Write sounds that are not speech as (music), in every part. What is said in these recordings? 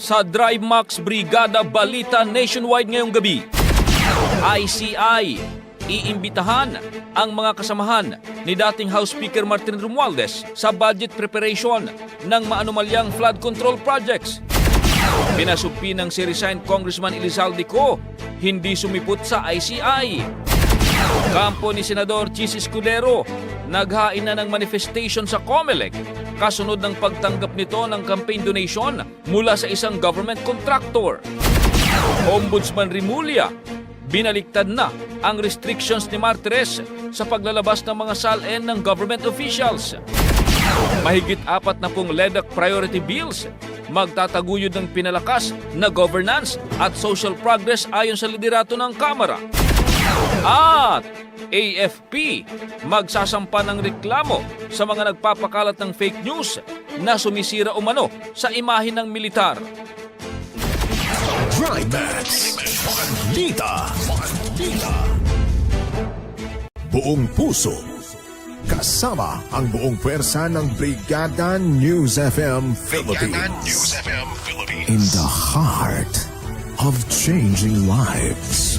Sa Drive Max Brigada Balita Nationwide ngayong gabi, ICI, iimbitahan ang mga kasamahan ni dating House Speaker Martin Romualdez sa budget preparation ng maanumalyang flood control projects. Pinasumpi ng si resigned Congressman Elizalde Co, hindi sumipot sa ICI. Kampo ni Senador Chis Escudero, naghain na ng manifestation sa COMELEC kasunod ng pagtanggap nito ng campaign donation mula sa isang government contractor. Ombudsman Rimulya, binaliktad na ang restrictions ni Martires sa paglalabas ng mga SALN ng government officials. Mahigit apat na pong LEDAC priority bills magtataguyod ng pinalakas na governance at social progress ayon sa liderato ng Kamara. At AFP magsasampa ng reklamo sa mga nagpapakalat ng fake news na sumisira umano sa imahe ng militar. Drive Max. Balita. Balita. Buong puso. Kasama ang buong pwersa ng Brigada News FM Philippines. FM Philippines. In the heart of changing lives.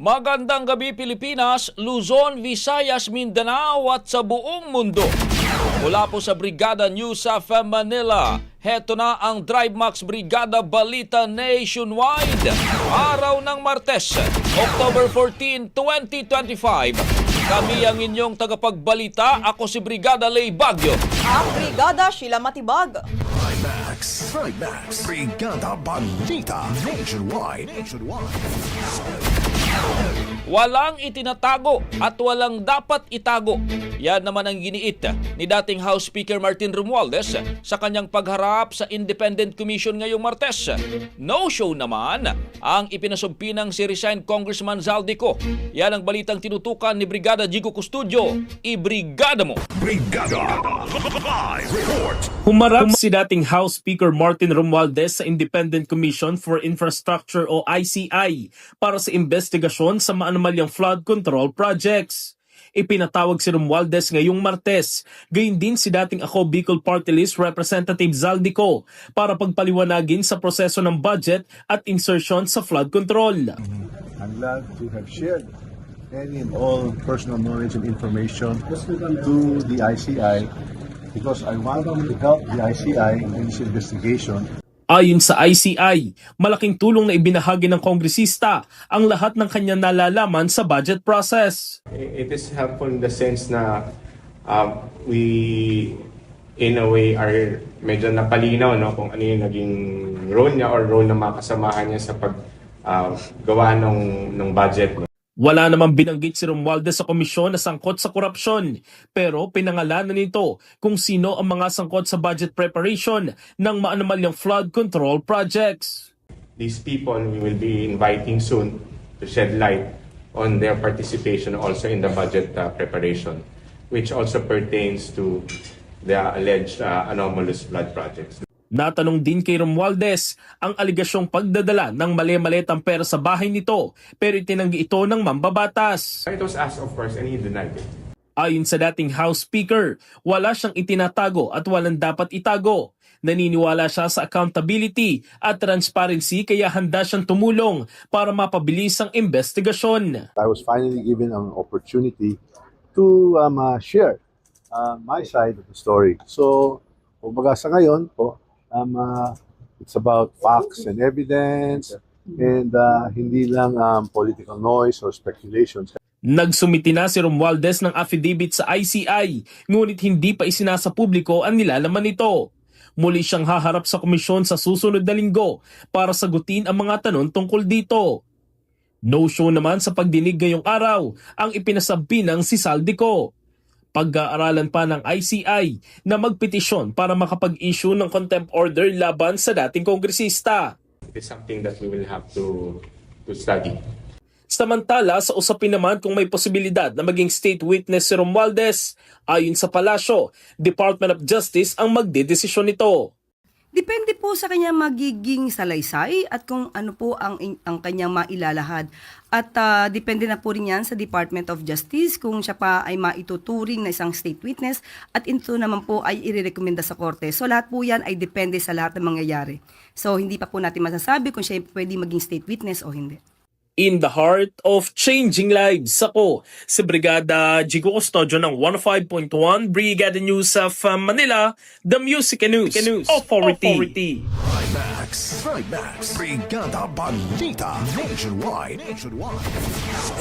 Magandang gabi Pilipinas, Luzon, Visayas, Mindanao at sa buong mundo. Mula po sa Brigada News of Manila, heto na ang Drive Max Brigada Balita Nationwide. Araw ng Martes, October 14, 2025. Kami ang inyong tagapagbalita. Ako si Brigada Lay Bagyo. Ang Brigada Sheila Matibag. Drive Max. Drive Max. Brigada Balita Nationwide. Nationwide. Walang itinatago at walang dapat itago. Yan naman ang giniit ni dating House Speaker Martin Romualdez sa kanyang pagharap sa Independent Commission ngayong Martes. No show naman ang ipinasumpi ng si resigned Congressman Zaldico. Yan ang balitang tinutukan ni Brigada Jigo Custodio. Ibrigada mo! Brigada Live Report Humarap si dating House Speaker Martin Romualdez sa Independent Commission for Infrastructure o ICI para sa investigasyon sa maanomalyang flood control projects. Ipinatawag si Romualdez ngayong Martes, gayon din si dating Ako Bicol Party List Representative Zaldico para pagpaliwanagin sa proseso ng budget at insertion sa flood control. I'm glad to have shared any and all personal knowledge and information to the ICI because I want to help the ICI in this investigation Ayon sa ICI, malaking tulong na ibinahagi ng kongresista ang lahat ng kanyang nalalaman sa budget process. It is helpful in the sense na um, we in a way are medyo napalinaw no kung ano yung naging role niya or role ng mga kasamahan niya sa pag uh, ng ng budget no? Wala namang binanggit si Romualdez sa komisyon na sangkot sa korupsyon, pero pinangalanan nito kung sino ang mga sangkot sa budget preparation ng maanomalyang flood control projects. These people we will be inviting soon to shed light on their participation also in the budget uh, preparation which also pertains to the alleged uh, anomalous flood projects. Natanong din kay Romualdez ang aligasyong pagdadala ng mali-malitang pera sa bahay nito pero itinanggi ito ng mambabatas. It was asked of course and he denied it. Ayon sa dating House Speaker, wala siyang itinatago at walang dapat itago. Naniniwala siya sa accountability at transparency kaya handa siyang tumulong para mapabilis ang investigasyon. I was finally given an opportunity to um, uh, share uh, my side of the story. So, kumbaga sa ngayon po, um, uh, it's about facts and evidence and uh, hindi lang um, political noise or speculations. Nagsumiti na si Romualdez ng affidavit sa ICI, ngunit hindi pa isinasa publiko ang nilalaman nito. Muli siyang haharap sa komisyon sa susunod na linggo para sagutin ang mga tanong tungkol dito. No show naman sa pagdinig ngayong araw ang ipinasabi ng si Saldico. Pag-aaralan pa ng ICI na magpetisyon para makapag-issue ng contempt order laban sa dating kongresista. It is something that we will have to to study. Samantala, sa usapin naman kung may posibilidad na maging state witness si Romualdez, ayon sa palasyo, Department of Justice ang magdedesisyon nito. Depende po sa kanyang magiging salaysay at kung ano po ang, ang kanyang mailalahad. At ah, depende na po rin yan sa Department of Justice kung siya pa ay maituturing na isang state witness at ito naman po ay irerekomenda sa korte. So lahat po yan ay depende sa lahat ng mangyayari. So hindi pa po natin masasabi kung siya pwede maging state witness o hindi. In the heart of changing lives, ako si Brigada Jigo Custodio ng 105.1 Brigada News of uh, Manila, the Music and News, Authority. Max Trimax Brigada Balita Nationwide. Nationwide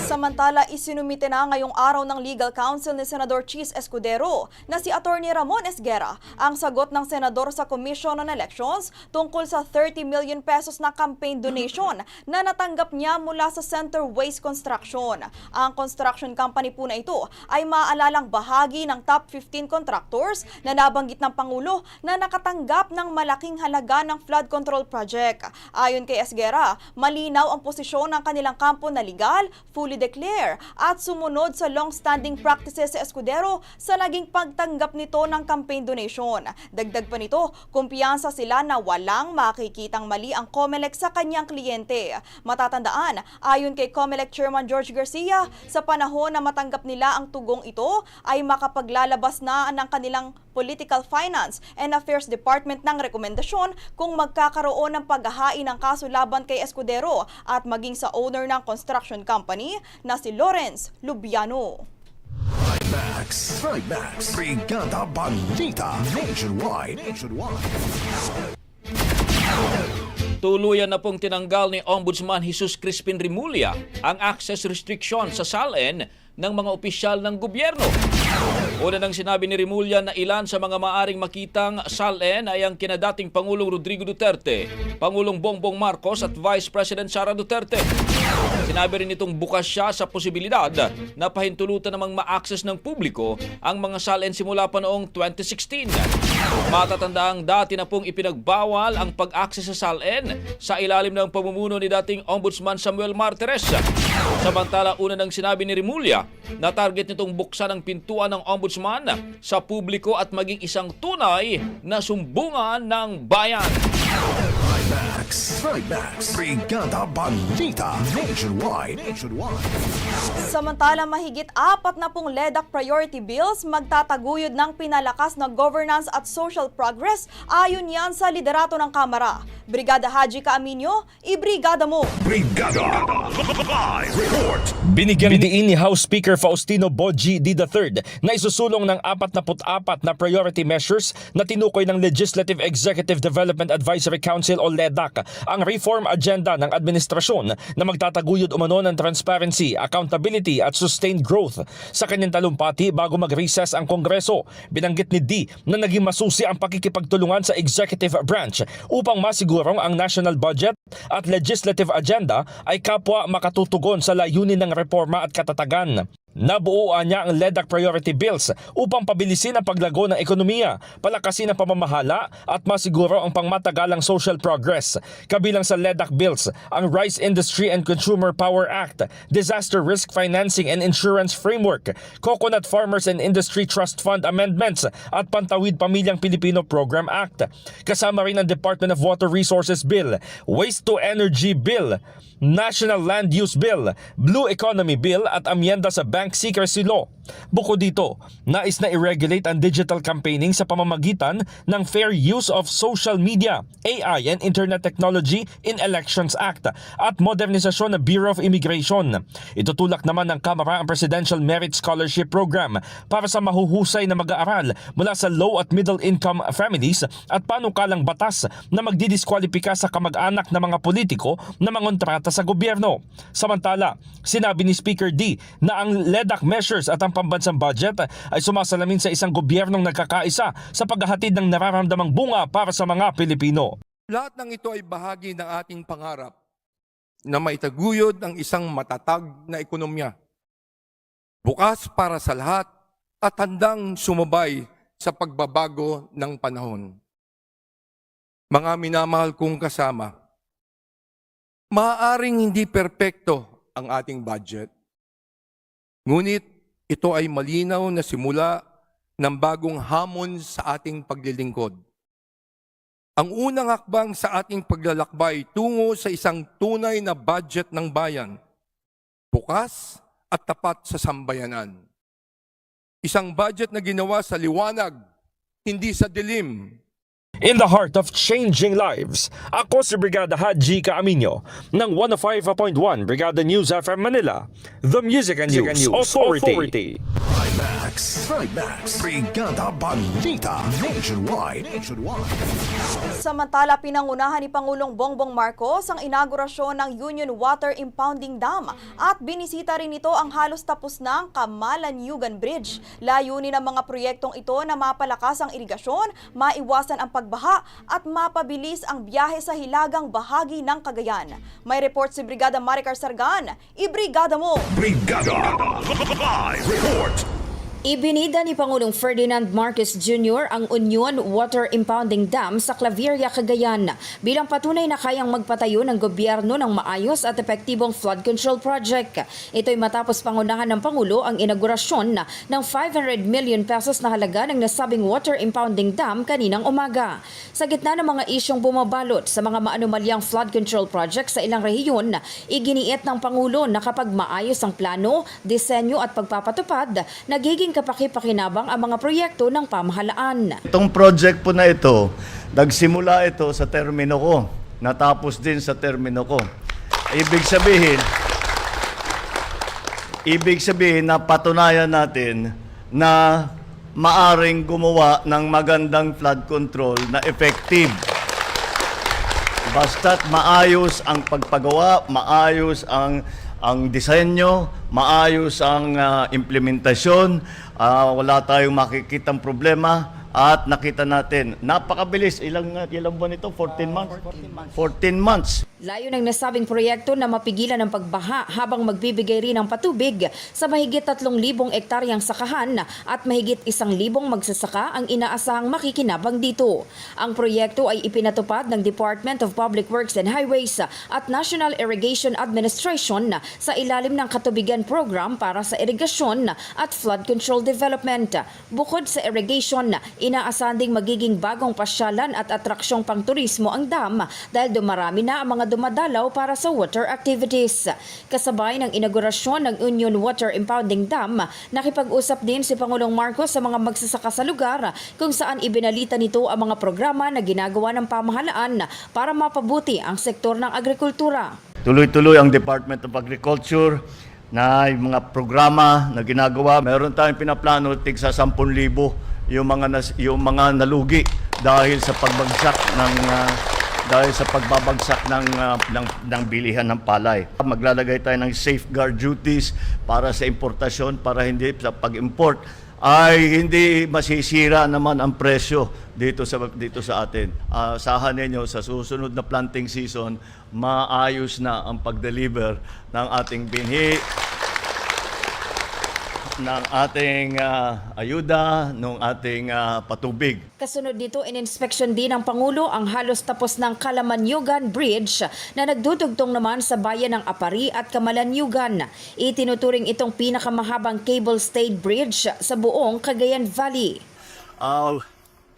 Samantala, isinumite na ngayong araw ng legal counsel ni Senador Cheese Escudero na si Attorney Ramon Esguera ang sagot ng senador sa Commission on Elections tungkol sa 30 million pesos na campaign donation na natanggap niya mula sa Center Waste Construction. Ang construction company po na ito ay maalalang bahagi ng top 15 contractors na nabanggit ng Pangulo na nakatanggap ng malaking halaga ng flood control project. Ayon kay Esguera, malinaw ang posisyon ng kanilang kampo na legal, fully declare at sumunod sa long-standing practices sa Escudero sa naging pagtanggap nito ng campaign donation. Dagdag pa nito, kumpiyansa sila na walang makikitang mali ang COMELEC sa kanyang kliyente. Matatandaan, ayon kay COMELEC Chairman George Garcia, sa panahon na matanggap nila ang tugong ito ay makapaglalabas na ng kanilang Political Finance and Affairs Department ng rekomendasyon kung magkakaroon ng paghahain ng kaso laban kay Escudero at maging sa owner ng construction company na si Lawrence Lubiano. Max Trimax Brigada Balita Nationwide Nationwide Tuluyan na pong tinanggal ni Ombudsman Jesus Crispin Rimulya ang access restriction sa SALN ng mga opisyal ng gobyerno. Una nang sinabi ni Rimulya na ilan sa mga maaring makitang SALN ay ang kinadating Pangulong Rodrigo Duterte, Pangulong Bongbong Marcos at Vice President Sara Duterte. Sinabi rin itong bukas siya sa posibilidad na pahintulutan namang ma-access ng publiko ang mga salin simula pa noong 2016. Matatandaang dati na pong ipinagbawal ang pag-access sa salin sa ilalim ng pamumuno ni dating Ombudsman Samuel Martires. Samantala, una nang sinabi ni Rimulya na target nitong buksan ang pintuan ng Ombudsman sa publiko at maging isang tunay na sumbungan ng bayan. Max, Max, Brigada Balita Nationwide. Nationwide. Samantala mahigit apat na pong LEDAC priority bills magtataguyod ng pinalakas na governance at social progress ayon yan sa liderato ng Kamara. Brigada Haji Kaaminyo, ibrigada mo! Brigada Live Report. Binigyan diin ni House Speaker Faustino Boji D. III na isusulong ng 44 na priority measures na tinukoy ng Legislative Executive Development Advisory Council o LEDAC ang reform agenda ng administrasyon na magtataguyod umano ng transparency, accountability at sustained growth. Sa kanyang talumpati bago mag-recess ang Kongreso, binanggit ni D na naging masusi ang pakikipagtulungan sa executive branch upang masigurong ang national budget at legislative agenda ay kapwa makatutugon sa layunin ng reforma at katatagan. Nabuuan niya ang LEDAC priority bills upang pabilisin ang paglago ng ekonomiya, palakasin ang pamamahala at masiguro ang pangmatagalang social progress. Kabilang sa LEDAC bills ang Rice Industry and Consumer Power Act, Disaster Risk Financing and Insurance Framework, Coconut Farmers and Industry Trust Fund Amendments at Pantawid Pamilyang Pilipino Program Act. Kasama rin ang Department of Water Resources Bill, Waste to Energy Bill, National Land Use Bill, Blue Economy Bill at amyenda sa Bank Secrecy Law. Bukod dito, nais na i-regulate ang digital campaigning sa pamamagitan ng Fair Use of Social Media, AI and Internet Technology in Elections Act at modernisasyon ng Bureau of Immigration. Itutulak naman ng Kamara ang Presidential Merit Scholarship Program para sa mahuhusay na mag-aaral mula sa low at middle income families at panukalang batas na magdidiskwalipika sa kamag-anak ng mga politiko na mangontrata sa gobyerno. Samantala, sinabi ni Speaker D na ang LEDAC measures at ang pambansang budget ay sumasalamin sa isang gobyernong nagkakaisa sa paghahatid ng nararamdamang bunga para sa mga Pilipino. Lahat ng ito ay bahagi ng ating pangarap na maitaguyod ang isang matatag na ekonomiya. Bukas para sa lahat at handang sumabay sa pagbabago ng panahon. Mga minamahal kong kasama, maaaring hindi perpekto ang ating budget. Ngunit ito ay malinaw na simula ng bagong hamon sa ating paglilingkod. Ang unang hakbang sa ating paglalakbay tungo sa isang tunay na budget ng bayan, bukas at tapat sa sambayanan. Isang budget na ginawa sa liwanag, hindi sa dilim, In the heart of changing lives, ako si Brigada Haji Kaaminyo ng 105.1 Brigada News FM Manila, the Music and News, Authority. Max, Max, Brigada Balita Nationwide. Nationwide. Samantala, pinangunahan ni Pangulong Bongbong Marcos ang inaugurasyon ng Union Water Impounding Dam at binisita rin ito ang halos tapos ng Kamalan-Yugan Bridge. Layunin ng mga proyektong ito na mapalakas ang irigasyon, maiwasan ang pagbaha at mapabilis ang biyahe sa hilagang bahagi ng Cagayan. May report si Brigada Maricar Sargan. Ibrigada mo! Brigada Live Report. Ibinida ni Pangulong Ferdinand Marcos Jr. ang Union Water Impounding Dam sa Claveria, Cagayan bilang patunay na kayang magpatayo ng gobyerno ng maayos at epektibong flood control project. Ito'y matapos pangunahan ng Pangulo ang inaugurasyon ng 500 million pesos na halaga ng nasabing water impounding dam kaninang umaga. Sa gitna ng mga isyong bumabalot sa mga maanumalyang flood control project sa ilang rehiyon, iginiit ng Pangulo na kapag maayos ang plano, disenyo at pagpapatupad, nagiging kapaki-pakinabang ang mga proyekto ng pamahalaan. Itong project po na ito, nagsimula ito sa termino ko. Natapos din sa termino ko. Ibig sabihin, ibig sabihin na patunayan natin na maaring gumawa ng magandang flood control na effective. Basta't maayos ang pagpagawa, maayos ang ang disenyo, maayos ang ah, implementasyon, ah, wala tayong makikitang problema, At nakita natin, napakabilis. Ilang, ilang buwan ito? 14 months? 14 months. Layo ng nasabing proyekto na mapigilan ang pagbaha habang magbibigay rin ng patubig sa mahigit 3,000 ektaryang sakahan at mahigit 1,000 magsasaka ang inaasahang makikinabang dito. Ang proyekto ay ipinatupad ng Department of Public Works and Highways at National Irrigation Administration sa ilalim ng Katubigan Program para sa irigasyon at flood control development. Bukod sa irrigation, inaasahan magiging bagong pasyalan at atraksyong pangturismo ang dam dahil dumarami na ang mga dumadalaw para sa water activities. Kasabay ng inaugurasyon ng Union Water Impounding Dam, nakipag-usap din si Pangulong Marcos sa mga magsasaka sa lugar kung saan ibinalita nito ang mga programa na ginagawa ng pamahalaan para mapabuti ang sektor ng agrikultura. Tuloy-tuloy ang Department of Agriculture na mga programa na ginagawa. Meron tayong pinaplano tig sa 10,000 yung mga nas, yung mga nalugi dahil sa pagbagsak ng ah, dahil sa pagbabagsak ng, ah, ng ng bilihan ng palay. Maglalagay tayo ng safeguard duties para sa importasyon para hindi sa pag-import ay hindi masisira naman ang presyo dito sa dito sa atin. Ah, Asahan ninyo sa susunod na planting season, maayos na ang pag-deliver ng ating binhi ng ating ah, ayuda, ng ating ah, patubig. Kasunod dito, ininspeksyon din ng Pangulo ang halos tapos ng Kalamanyugan Bridge na nagdudugtong naman sa bayan ng Apari at Kamalanyugan. Itinuturing itong pinakamahabang cable-stayed bridge sa buong Cagayan Valley. Uh,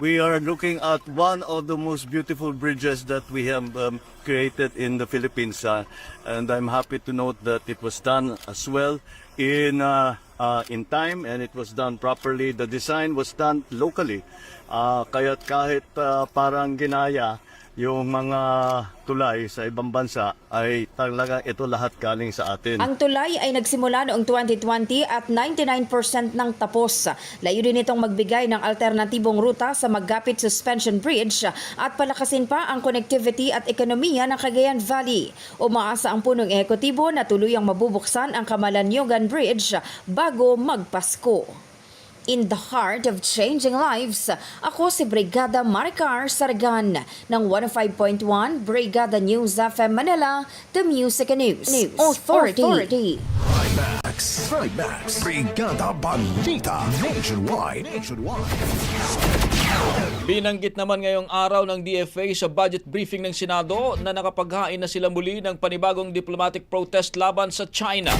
we are looking at one of the most beautiful bridges that we have um, created in the Philippines. uh, and I'm happy to note that it was done as well in uh, uh, in time and it was done properly. The design was done locally. Uh, kaya't kahit uh, parang ginaya yung mga tulay sa ibang bansa ay talaga ito lahat galing sa atin. Ang tulay ay nagsimula noong 2020 at 99% ng tapos. Layo din itong magbigay ng alternatibong ruta sa Magapit Suspension Bridge at palakasin pa ang connectivity at ekonomiya ng Cagayan Valley. Umaasa ang punong ehekutibo na tuluyang mabubuksan ang Kamalanyugan Bridge bago magpasko. In the heart of changing lives, ako si Brigada Maricar Sargan ng 105.1 Brigada News FM Manila, The Music and News, Authority. Max, Max, Brigada Balita Nationwide. Nationwide. Binanggit naman ngayong araw ng DFA sa budget briefing ng Senado na nakapaghain na sila muli ng panibagong diplomatic protest laban sa China.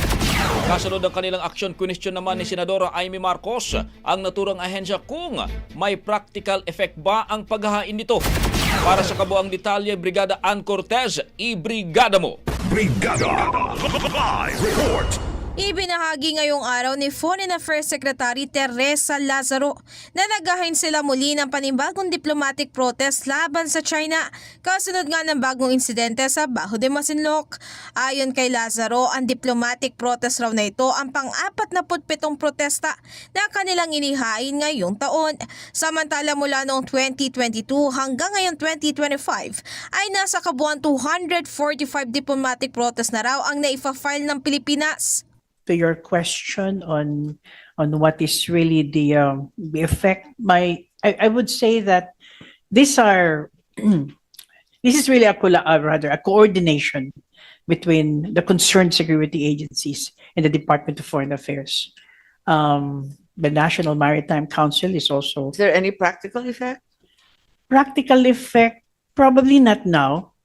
Kasunod ng kanilang aksyon, question naman ni Senadora Amy Marcos ang naturang ahensya kung may practical effect ba ang paghahain nito. Para sa kabuang detalye, Brigada Ann Cortez, i-brigada mo! Brigada Live Report. Ibinahagi ngayong araw ni Foreign Affairs Secretary Teresa Lazaro na nagahain sila muli ng panibagong diplomatic protest laban sa China kasunod nga ng bagong insidente sa Baho de Masinloc. Ayon kay Lazaro, ang diplomatic protest raw na ito ang pang-apat na putpitong protesta na kanilang inihain ngayong taon. Samantala mula noong 2022 hanggang ngayon 2025 ay nasa kabuuan 245 diplomatic protest na raw ang naifa-file ng Pilipinas. To your question on on what is really the um, the effect my I, I would say that these are (clears throat) this is really a uh, rather a coordination between the concerned security agencies and the Department of Foreign Affairs. Um, the National Maritime Council is also Is there any practical effect? practical effect probably not now,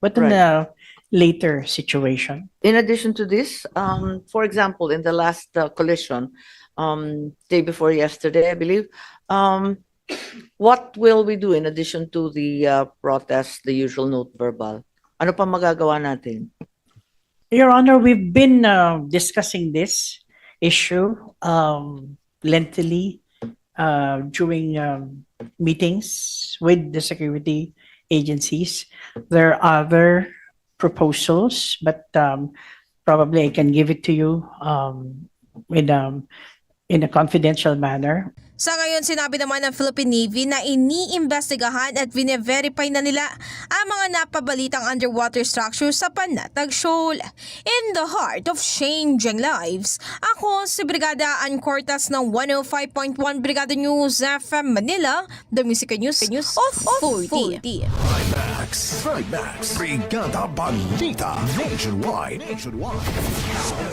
but in Right. Later situation. In addition to this, um, for example, in the last uh, collision, um, day before yesterday, I believe, um, what will we do in addition to the uh, protest, the usual note verbal? Ano pa magagawa natin? Your Honor, we've been uh, discussing this issue um, lengthily uh, during um, meetings with the security agencies. There are other proposals, but um, probably I can give it to you um, with um, in a confidential manner. Sa ngayon, sinabi naman ng Philippine Navy na iniimbestigahan at vine-verify na nila ang mga napabalitang underwater structures sa Panatag Shoal. In the heart of changing lives, ako si Brigada Ann Cortas ng 105.1 Brigada News FM Manila, the Music News, News Authority. Trimax. Trimax. Brigada Balita. Nationwide. Nationwide.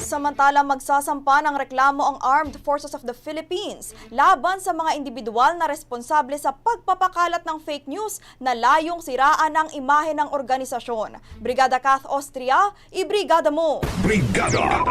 Samantala magsasampa ng reklamo ang Armed Forces of the Philippines laban sa mga individual na responsable sa pagpapakalat ng fake news na layong siraan ang imahe ng organisasyon. Brigada Kath Austria, ibrigada mo! Brigada.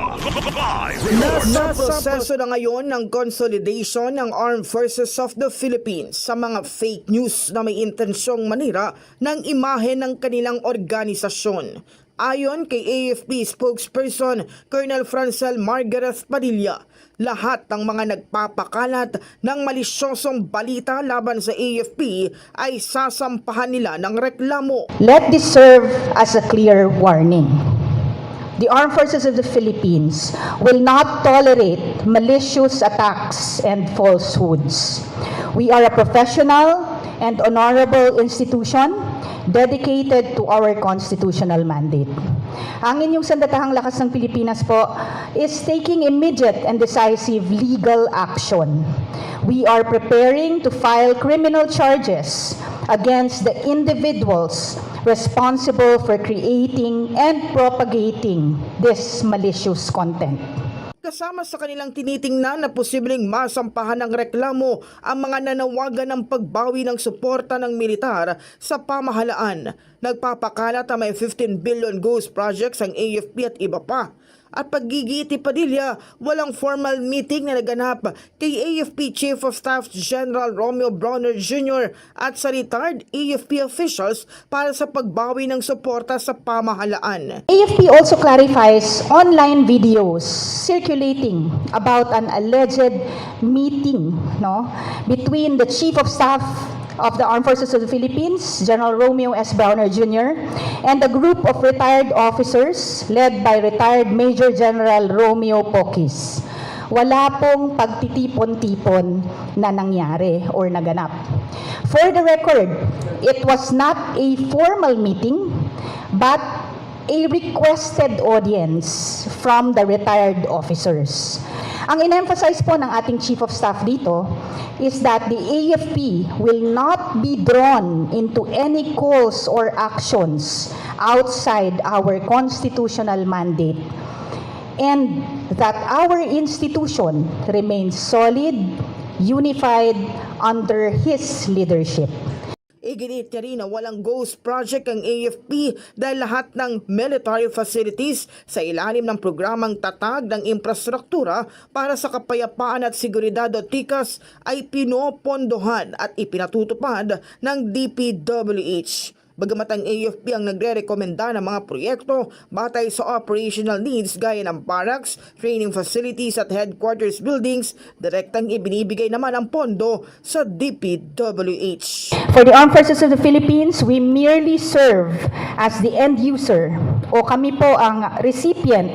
Nasa proseso na ngayon ng consolidation ng Armed Forces of the Philippines sa mga fake news na may intensyong manira ng imahe ng kanilang organisasyon. Ayon kay AFP spokesperson Colonel Francel Margaret Padilla, lahat ng mga nagpapakalat ng malisyosong balita laban sa AFP ay sasampahan nila ng reklamo. Let this serve as a clear warning. The Armed Forces of the Philippines will not tolerate malicious attacks and falsehoods. We are a professional and honorable institution dedicated to our constitutional mandate. Ang inyong sandatahang lakas ng Pilipinas po is taking immediate and decisive legal action. We are preparing to file criminal charges against the individuals responsible for creating and propagating this malicious content. Kasama sa kanilang tinitingnan na posibleng masampahan ng reklamo ang mga nanawagan ng pagbawi ng suporta ng militar sa pamahalaan. Nagpapakalat na may 15 billion ghost projects ang AFP at iba pa. At pagigiti Padilla, walang formal meeting na naganap kay AFP Chief of Staff General Romeo Bronner Jr. at sa retired AFP officials para sa pagbawi ng suporta sa pamahalaan. AFP also clarifies online videos circulating about an alleged meeting no, between the Chief of Staff of the Armed Forces of the Philippines, General Romeo S. Browner Jr., and a group of retired officers led by retired Major General Romeo Pokis. Wala pong pagtitipon-tipon na nangyari or naganap. For the record, it was not a formal meeting, but a requested audience from the retired officers. Ang in-emphasize po ng ating Chief of Staff dito is that the AFP will not be drawn into any calls or actions outside our constitutional mandate and that our institution remains solid, unified under his leadership. Iginit niya rin na walang ghost project ang AFP dahil lahat ng military facilities sa ilalim ng programang tatag ng infrastruktura para sa kapayapaan at seguridad o TICAS ay pinopondohan at ipinatutupad ng DPWH. Bagamat ang AFP ang nagre-rekomenda ng mga proyekto batay sa operational needs gaya ng barracks, training facilities at headquarters buildings, direktang ibinibigay naman ang pondo sa DPWH. For the Armed Forces of the Philippines, we merely serve as the end user o kami po ang recipient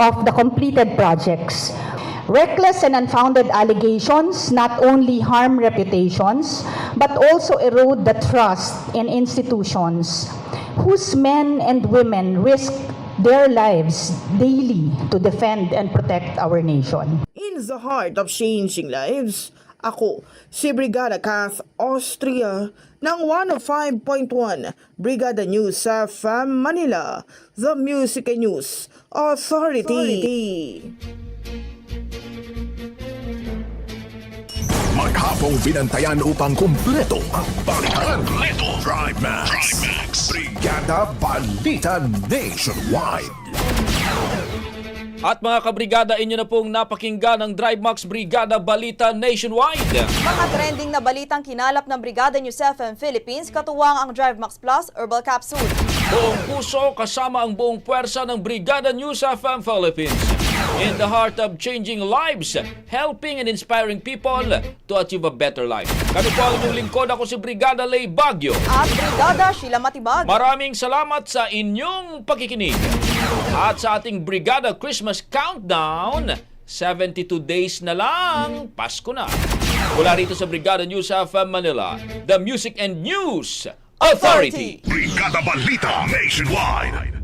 of the completed projects. Reckless and unfounded allegations not only harm reputations, but also erode the trust in institutions whose men and women risk their lives daily to defend and protect our nation. In the heart of changing lives, ako si Brigada Kath Austria ng 105.1 Brigada News sa FM Manila, The Music and News Authority. Maghapong binantayan upang kumpleto ang balikan. Kumpleto. Trimax. Trimax. Brigada Balita Nationwide. At mga kabrigada, inyo na pong napakinggan ang Drive Max Brigada Balita Nationwide. Mga trending na balitang kinalap ng Brigada News FM Philippines, katuwang ang Drive Max Plus Herbal Capsule. Buong puso kasama ang buong puwersa ng Brigada News FM Philippines. In the heart of changing lives, helping and inspiring people to achieve a better life. Kami po ang inyong lingkod. Ako si Brigada Lay Bagyo. At Brigada Sheila Matibag. Maraming salamat sa inyong pakikinig. At sa ating Brigada Christmas Countdown, 72 days na lang, Pasko na. Mula rito sa Brigada News of Manila, the Music and News Authority. Brigada Balita Nationwide.